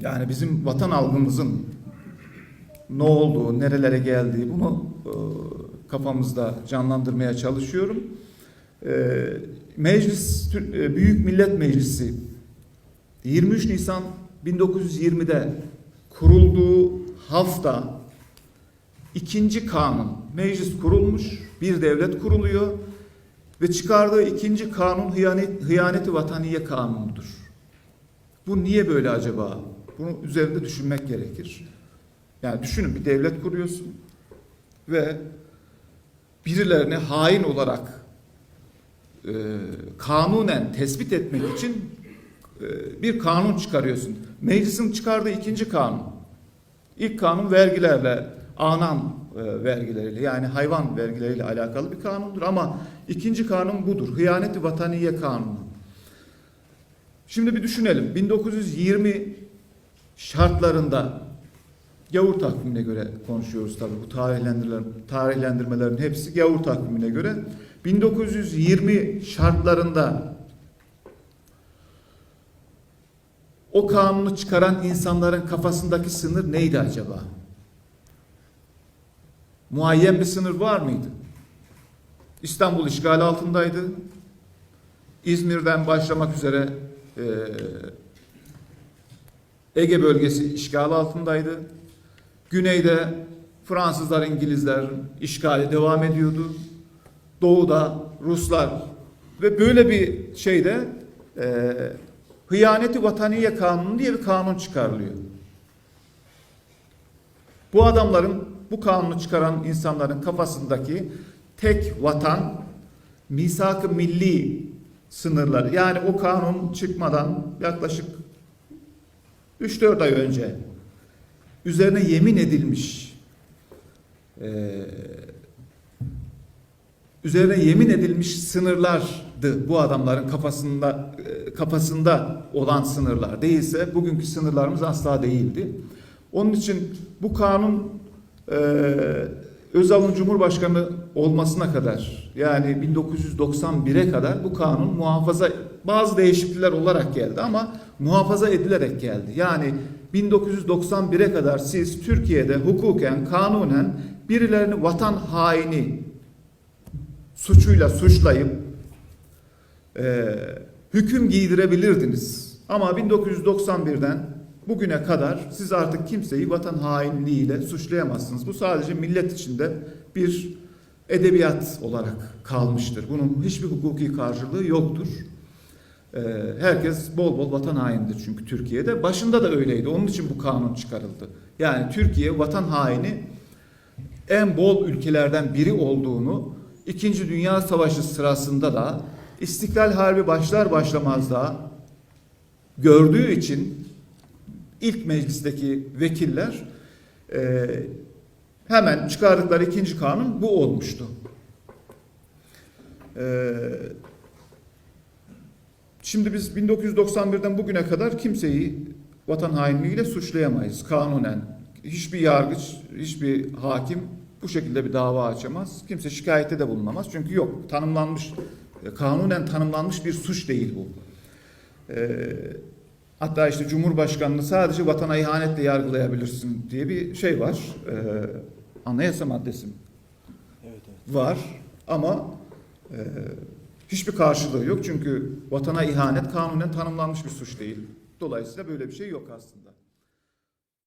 Yani bizim vatan algımızın ne olduğu, nerelere geldiği bunu e, kafamızda canlandırmaya çalışıyorum. E, Meclis, e, Büyük Millet Meclisi 23 Nisan 1920'de kurulduğu hafta ikinci kanun, meclis kurulmuş, bir devlet kuruluyor ve çıkardığı ikinci kanun hıyanet, hıyaneti vataniye kanunudur. Bu niye böyle acaba? Bunu üzerinde düşünmek gerekir. Yani düşünün bir devlet kuruyorsun ve birilerini hain olarak e, kanunen tespit etmek için e, bir kanun çıkarıyorsun. Meclisin çıkardığı ikinci kanun. İlk kanun vergilerle, anan e, vergileriyle yani hayvan vergileriyle alakalı bir kanundur ama ikinci kanun budur. Hıyaneti vataniye kanunu. Şimdi bir düşünelim. 1920 şartlarında gavur takvimine göre konuşuyoruz tabii bu tarihlendirmeler, tarihlendirmelerin hepsi gavur takvimine göre. 1920 şartlarında o kanunu çıkaran insanların kafasındaki sınır neydi acaba? Muayyen bir sınır var mıydı? İstanbul işgal altındaydı. İzmir'den başlamak üzere eee, Ege bölgesi işgal altındaydı. Güneyde Fransızlar, İngilizler işgali devam ediyordu. Doğuda Ruslar ve böyle bir şeyde eee Hıyaneti Vataniye Kanunu diye bir kanun çıkarılıyor. Bu adamların, bu kanunu çıkaran insanların kafasındaki tek vatan, misak-ı milli sınırları. Yani o kanun çıkmadan yaklaşık 3-4 ay önce üzerine yemin edilmiş eee, üzerine yemin edilmiş sınırlardı bu adamların kafasında e, kafasında olan sınırlar değilse bugünkü sınırlarımız asla değildi. Onun için bu kanun e, Özal'ın Cumhurbaşkanı olmasına kadar yani 1991'e kadar bu kanun muhafaza bazı değişiklikler olarak geldi ama muhafaza edilerek geldi. Yani 1991'e kadar siz Türkiye'de hukuken, kanunen birilerini vatan haini suçuyla suçlayıp e, hüküm giydirebilirdiniz. Ama 1991'den bugüne kadar siz artık kimseyi vatan hainliğiyle suçlayamazsınız. Bu sadece millet içinde bir edebiyat olarak kalmıştır. Bunun hiçbir hukuki karşılığı yoktur. E, herkes bol bol vatan hainidir çünkü Türkiye'de. Başında da öyleydi. Onun için bu kanun çıkarıldı. Yani Türkiye vatan haini en bol ülkelerden biri olduğunu İkinci Dünya Savaşı sırasında da İstiklal Harbi başlar başlamaz da gördüğü için ilk meclisteki vekiller e, hemen çıkardıkları ikinci kanun bu olmuştu. E, şimdi biz 1991'den bugüne kadar kimseyi vatan hainliğiyle suçlayamayız kanunen. Hiçbir yargıç, hiçbir hakim bu şekilde bir dava açamaz. Kimse şikayette de bulunamaz. Çünkü yok tanımlanmış, e, kanunen tanımlanmış bir suç değil bu. Ee, hatta işte Cumhurbaşkanını sadece vatana ihanetle yargılayabilirsin diye bir şey var. Ee, anayasa maddesi Evet, evet. var ama e, hiçbir karşılığı yok. Çünkü vatana ihanet kanunen tanımlanmış bir suç değil. Dolayısıyla böyle bir şey yok aslında.